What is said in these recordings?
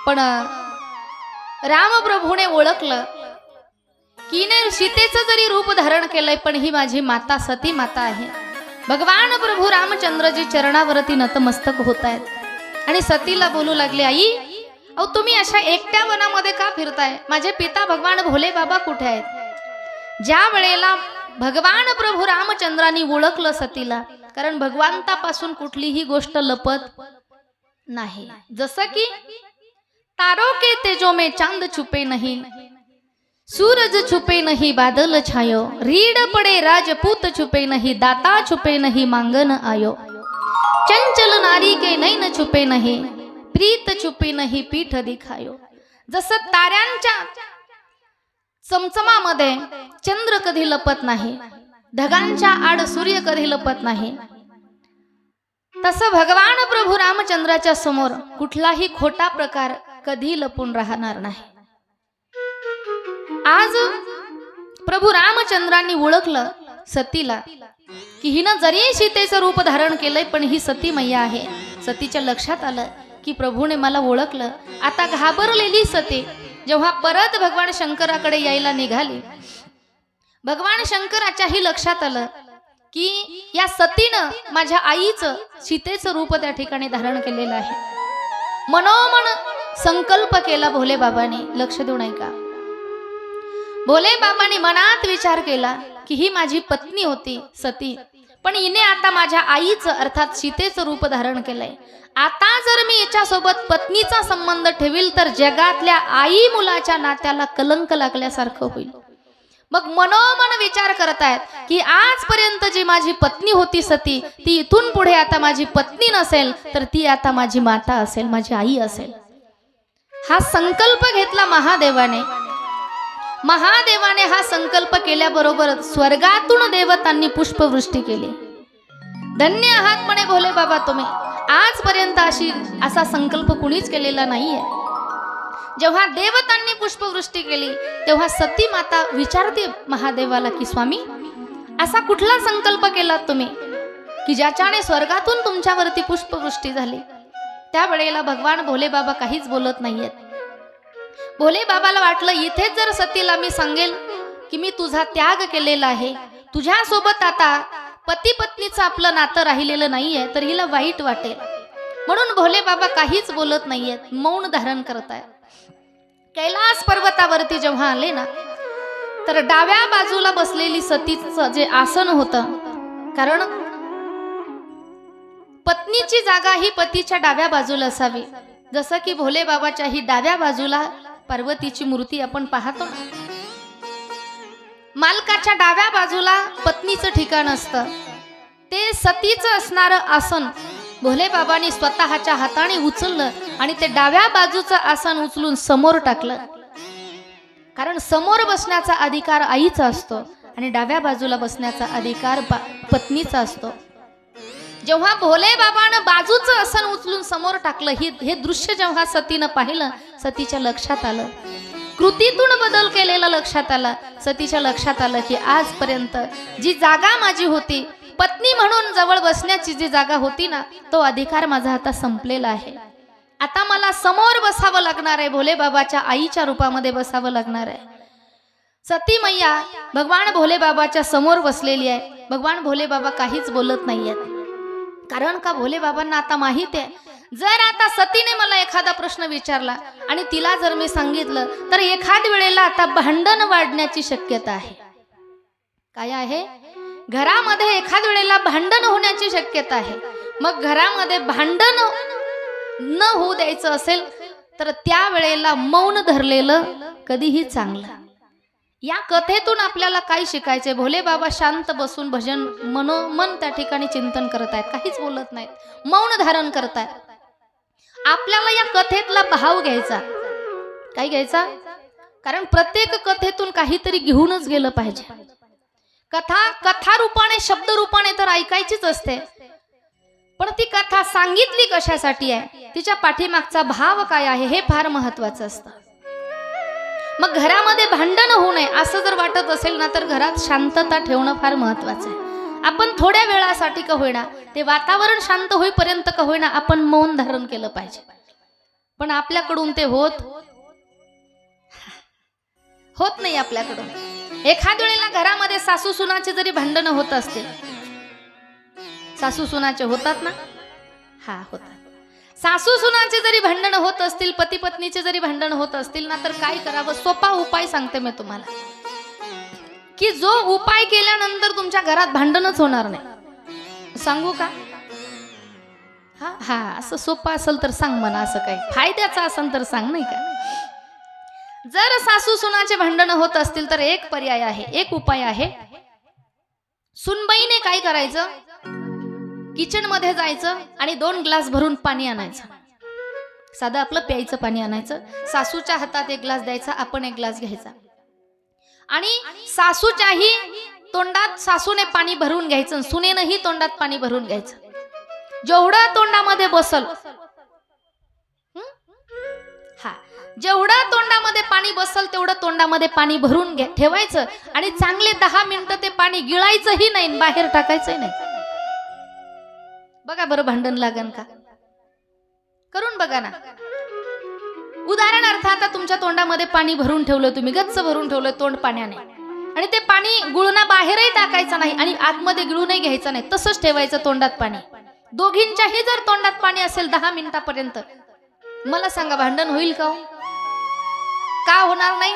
पण रामप्रभूने ओळखलं की ने सीतेचं जरी रूप धारण केलंय पण ही माझी माता सती माता आहे. भगवान प्रभू रामचंद्रजी चरणावरती नतमस्तक होत आहेत आणि सतीला बोलू लागले आई अहो तुम्ही अशा एकट्या वनामध्ये का फिरताय? माझे पिता भगवान भोले बाबा कुठे आहेत? ज्या वेळेला भगवान प्रभू रामचंद्रांनी ओळखलं सतीला कारण भगवंतापासून कुठलीही गोष्ट लपत नाही. जसं की तारो के तेजो में चांद छुपे नहीं। सूरज छुपे नहीं बादल छायो। रीड पड़े राजपूत छुपे नहीं दाता छुपे नहीं मांगन आयो। चंचल नारी के नैन छुपे नहीं प्रीत छुपे नहीं पीठ दिखायो। जसं ताऱ्यांच्या चमचमामध्ये चंद्र कधी लपत नाही ढगांच्या आड सूर्य कधी लपत नाही। तसं भगवान प्रभू रामचंद्राच्या समोर कुठलाही खोटा प्रकार कधी लपून राहणार नाही. आज प्रभू रामचंद्रांनी ओळखलं सतीला की हिनं जरी सीतेचं रूप धारण केलंय पण ही सती मैया आहे. सतीच्या लक्षात आलं की प्रभूने मला ओळखलं. आता घाबरलेली सती जेव्हा परत भगवान शंकराकडे यायला निघाली भगवान शंकराच्याही लक्षात आलं की या सतीनं माझ्या आईचं सीतेचं रूप त्या ठिकाणी धारण केलेलं आहे. मनोमन संकल्प केला भोले बाबाने लक्ष देऊ नये का भोले बाबाने मनात विचार केला की ही माझी पत्नी होती सती. पण हिने आता माझ्या आईचं अर्थात सीतेचं रूप धारण केलंय. आता जर मी याच्यासोबत पत्नीचा संबंध ठेवील तर जगातल्या आई मुलाच्या नात्याला कलंक लागल्यासारखं होईल. मग मनोमन विचार करत आहेत की आजपर्यंत जी माझी पत्नी होती सती ती इथून पुढे आता माझी पत्नी नसेल तर ती आता माझी माता असेल माझी आई असेल. हा संकल्प घेतला महादेवाने. महादेवाने हा संकल्प केल्याबरोबर स्वर्गातून देवतांनी पुष्पवृष्टी केली. धन्य आहात म्हणे भोले बाबा तुम्ही. आजपर्यंत अशी असा संकल्प कुणीच केलेला नाहीये. जेव्हा देवतांनी पुष्पवृष्टी केली तेव्हा सती माता विचारते महादेवाला की स्वामी असा कुठला संकल्प केला तुम्ही? की ज्याच्याने स्वर्गातून तुमच्यावरती पुष्पवृष्टी झाली? त्यावेळेला भगवान भोले बाबा काहीच बोलत नाहीयेत. भोले बाबाला वाटलं इथेच जर सतीला मी सांगेल की मी तुझा त्याग केलेला आहे तुझ्यासोबत आता पती पत्नीचं आपलं नातं राहिलेलं नाहीये तर हिला वाईट वाटेल. म्हणून भोले बाबा काहीच बोलत नाहीयेत मौन धारण करत आहेत. कैलास पर्वतावरती जेव्हा आले ना तर डाव्या बाजूला बसलेली सतीचं जे आसन होतं कारण पत्नीची जागा ही पतीच्या डाव्या बाजूला असावी. जसं की भोले बाबाच्या ही डाव्या बाजूला पार्वतीची मूर्ती आपण पाहतो मालकाच्या डाव्या बाजूला पत्नीचं ठिकाण असतं. ते सतीचं असणारं आसन भोले बाबांनी स्वतःच्या हाताने उचललं आणि ते डाव्या बाजूचं आसन उचलून समोर टाकलं. कारण समोर बसण्याचा अधिकार आईचा असतो आणि डाव्या बाजूला बसण्याचा अधिकार पत्नीचा असतो. जेव्हा भोले बाबानं बाजूचं आसन उचलून समोर टाकलं ही हे दृश्य जेव्हा सतीनं पाहिलं सतीच्या लक्षात आलं. कृतीतून बदल केलेलं लक्षात आलं. सतीच्या लक्षात आलं की आजपर्यंत जी जागा माझी होती पत्नी म्हणून जवळ बसण्याची जी जागा होती ना तो अधिकार माझा आता संपलेला आहे. आता मला समोर बसावं लागणार आहे भोले बाबाच्या आईच्या रूपामध्ये बसावं लागणार आहे. सती मैया भगवान भोले बाबाच्या समोर बसलेली आहे. भगवान भोले बाबा काहीच बोलत नाही आहेत कारण का भोले बाबांना आता माहीत आहे? जर आता सतीने मला एखादा प्रश्न विचारला आणि तिला जर मी सांगितलं तर एखाद वेळेला आता भांडण वाढण्याची शक्यता आहे. काय आहे? घरामध्ये एखाद वेळेला भांडण होण्याची शक्यता आहे. मग घरामध्ये भांडण न होऊ द्यायचं असेल तर त्या वेळेला मौन धरलेलं कधीही चांगलं. या कथेतून आपल्याला काय शिकायचे भोले बाबा शांत बसून भजन मनो मन त्या ठिकाणी चिंतन करत आहेत काहीच बोलत नाहीत. मौन धारण करतायत. आपल्याला या कथेतला भाव घ्यायचा. काय घ्यायचा? कारण प्रत्येक कथेतून काहीतरी घेऊनच गेलं पाहिजे. कथा कथा रूपाने शब्द रूपाने तर ऐकायचीच असते. पण ती कथा सांगितली कशासाठी आहे? तिच्या पाठीमागचा भाव काय आहे हे फार महत्वाचं असतं. मग घरामध्ये भांडण होऊ नये असं जर वाटत असेल ना तर घरात शांतता ठेवणं फार महत्वाचं आहे. आपण थोड्या वेळासाठी का होईना ते वातावरण शांत होईपर्यंत का होईना आपण मौन धारण केलं पाहिजे. पण आपल्याकडून ते होत होत नाही आपल्याकडून. एखाद्या वेळेला घरामध्ये सासू सुनाचे जरी भांडणं होत असतील सासू सुनाचे होतात ना? हा होतात. सासू सुनांचे जरी भांडण होत असतील पती पत्नीचे जरी भांडण होत असतील ना तर काय करावं? सोपा उपाय सांगते मी तुम्हाला. की जो उपाय केल्यानंतर तुमच्या घरात भांडणच होणार नाही. सांगू का? हा हा असं सोपं असेल तर सांग मला असं काही. फायद्याचं असेल तर सांग नाही का? जर सासू सुनाचे भांडण होत असतील तर एक पर्याय आहे एक उपाय आहे. सुनबाईने काय करायचं? किचनमध्ये जायचं आणि दोन ग्लास भरून पाणी आणायचं. साधं आपलं प्यायचं पाणी आणायचं. सासूच्या हातात एक ग्लास द्यायचा आपण एक ग्लास घ्यायचा. आणि सासूच्याही तोंडात सासूने पाणी भरून घ्यायचं सुनेनंही तोंडात पाणी भरून घ्यायचं. जेवढं तोंडामध्ये बसल हा? जेवढं तोंडामध्ये पाणी बसल तेवढं तोंडामध्ये पाणी भरून घ्या ठेवायचं आणि चांगले दहा मिनिटं ते पाणी गिळायचंही नाही बाहेर टाकायचंही नाही. बघा बरं भांडण लागन का? करून बघा ना. उदाहरणार्थ आता तुमच्या तोंडामध्ये पाणी भरून ठेवलं तुम्ही गच्च भरून ठेवलं तोंड पाण्याने. आणि ते पाणी गुळणा बाहेरही टाकायचं नाही आणि आतमध्ये गिळूनही घ्यायचं नाही. तसंच ठेवायचं तोंडात पाणी. दोघींच्याही जर तोंडात पाणी असेल दहा मिनिटापर्यंत. मला सांगा भांडण होईल का हो? का होणार नाही?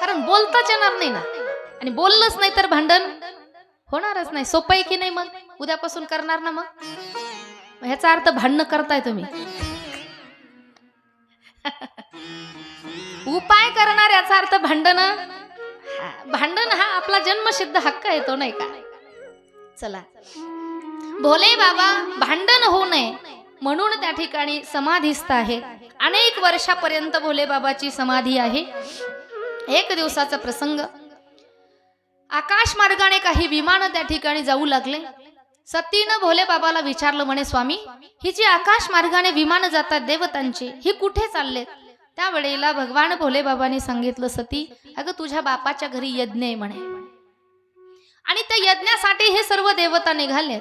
कारण बोलताच येणार नाही ना. आणि बोललंच नाही तर भांडण होणारच नाही. सोपं आहे की नाही मग? उद्यापासून करणार ना मग? ह्याचा अर्थ भांडणं करताय तुम्ही. उपाय करणार याचा अर्थ भांडण? भांडण हा आपला जन्मसिद्ध हक्क येतो नाही का? चला. भोले बाबा भांडण होऊ नये म्हणून त्या ठिकाणी समाधीस्थ आहे अनेक वर्षापर्यंत भोले बाबाची समाधी आहे. एक दिवसाचा प्रसंग. आकाश मार्गाने काही विमान त्या ठिकाणी जाऊ लागले. सतीनं भोले बाबाला विचारलं म्हणे स्वामी ही जी आकाश मार्गाने विमान जातात देवतांची ही कुठे चाललेत? त्यावेळेला भगवान भोले बाबांनी सांगितलं सती अगं तुझ्या बापाच्या घरी यज्ञ आहे म्हणे. आणि त्या यज्ञासाठी हे सर्व देवता निघालेत.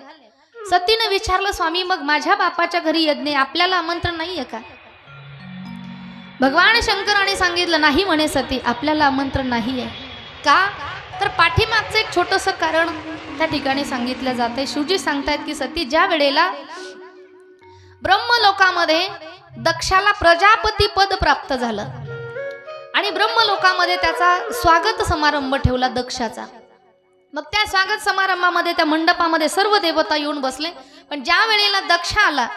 सतीनं विचारलं स्वामी मग माझ्या बापाच्या घरी यज्ञ आपल्याला आमंत्रण नाहीये का? भगवान शंकराने सांगितलं नाही म्हणे सती आपल्याला आमंत्रण नाहीये. का? तर पाठीमागचं एक छोटस कारण त्या ठिकाणी सांगितलं जाते शिवजी सांगतायत की सती ज्या वेळेला ब्रह्मलोकामध्ये दक्षाला प्रजापती पद प्राप्त झालं आणि ब्रह्मलोकामध्ये त्याचा स्वागत समारंभ ठेवला दक्षाचा मग त्या स्वागत समारंभामध्ये त्या मंडपामध्ये सर्व देवता येऊन बसले. पण ज्या वेळेला दक्ष आला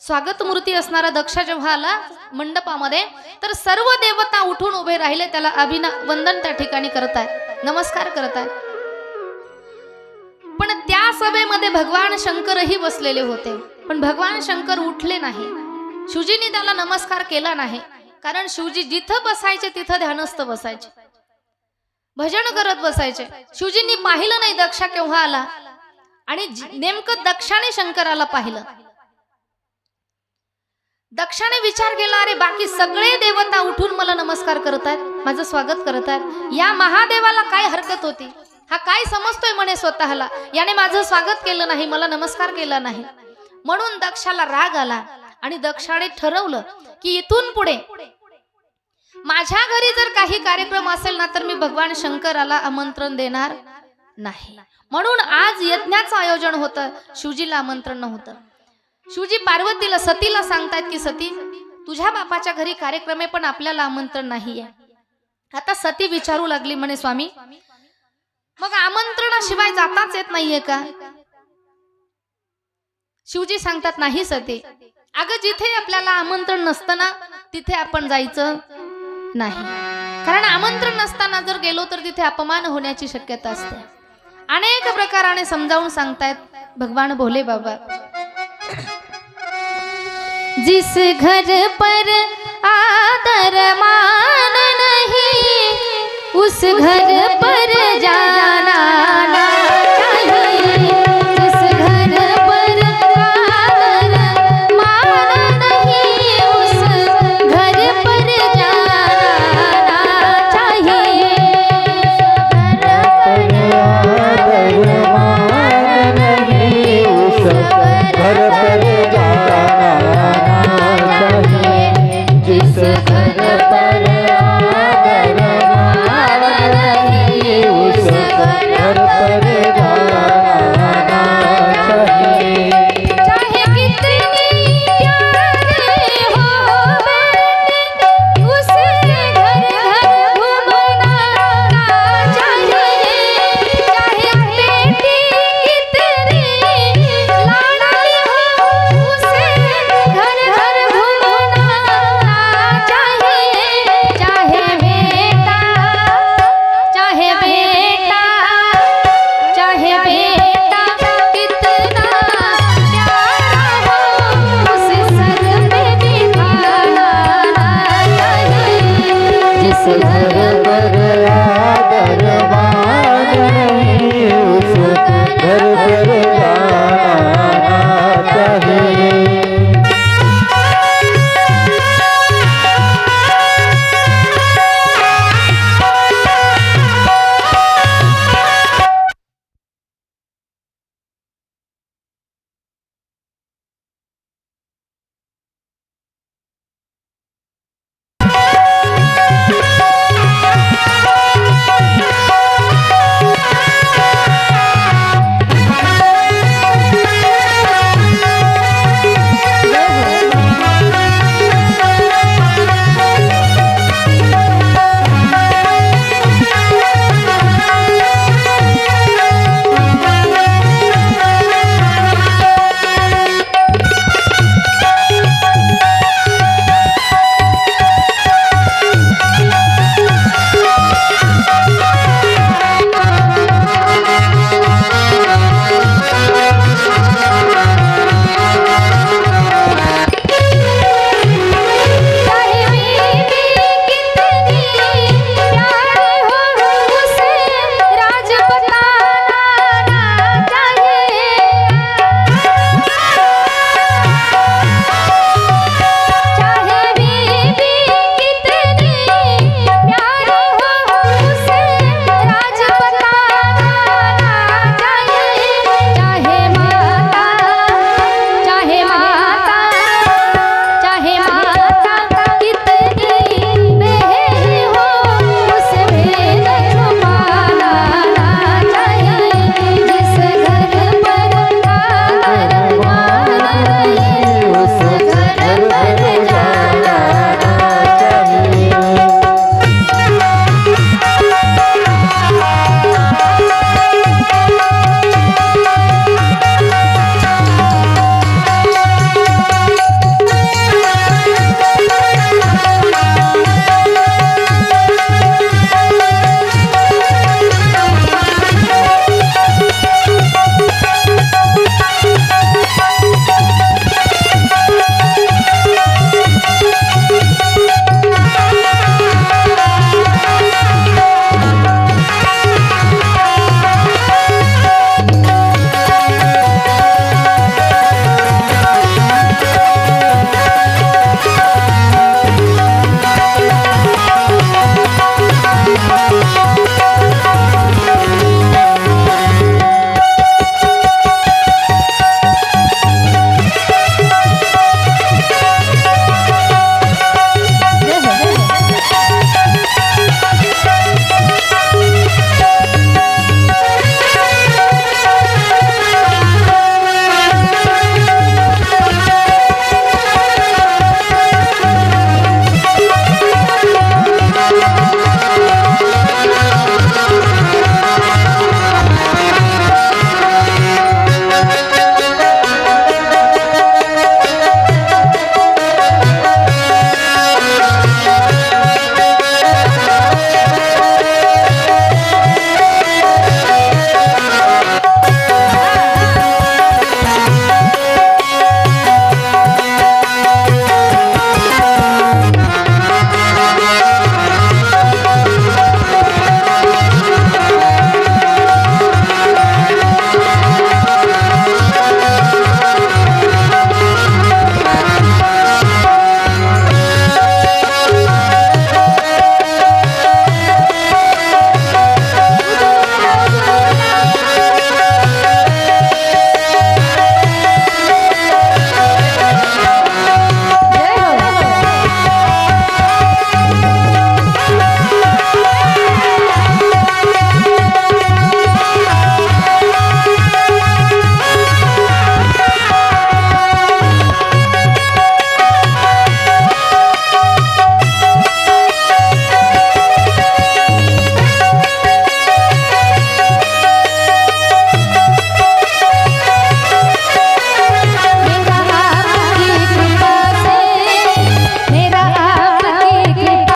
स्वागत मूर्ती असणारा दक्ष जेव्हा आला मंडपामध्ये तर सर्व देवता उठून उभे राहिले त्याला अभिना वंदन त्या ठिकाणी करत आहे नमस्कार करत आहे पण त्या सभेमध्ये भगवान शंकरही बसलेले होते. पण भगवान शंकर उठले नाही. शिवजीने त्याला नमस्कार केला नाही. कारण शिवजी जिथं बसायचे तिथं ध्यानस्थ बसायचे. भजन करत बसायचे. शिवजींनी पाहिलं नाही दक्षा केव्हा आला. आणि नेमकं दक्षाने शंकराला पाहिलं. दक्षाने विचार केला अरे बाकी सगळे देवता उठून मला नमस्कार करत आहेत माझं स्वागत करत आहेत या महादेवाला काय हरकत होती? हा काय समजतोय म्हणे स्वतःला? याने माझं स्वागत केलं नाही मला नमस्कार केला नाही. म्हणून दक्षाला राग आला आणि दक्षाने ठरवलं की इथून पुढे. माझ्या घरी जर काही कार्यक्रम असेल ना तर मी भगवान शंकराला आमंत्रण देणार नाही. म्हणून आज यज्ञाचं आयोजन होतं शिवजीला आमंत्रण नव्हतं शिवजी पार्वतीला सतीला सांगतायत की सती तुझ्या बापाच्या घरी कार्यक्रमे पण आपल्याला आमंत्रण नाहीये. आता सती विचारू लागली म्हणे स्वामी मग आमंत्रणाशिवाय जाताच येत नाहीये का? शिवजी सांगतात नाही सती. अगं जिथे आपल्याला आमंत्रण नसतं ना तिथे आपण जायचं नाही. कारण आमंत्रण नसताना जर गेलो तर तिथे अपमान होण्याची शक्यता असते. अनेक प्रकाराने समजावून सांगतायत भगवान भोले बाबा जिस घर पर आदर मान नहीं उस घर पर जाना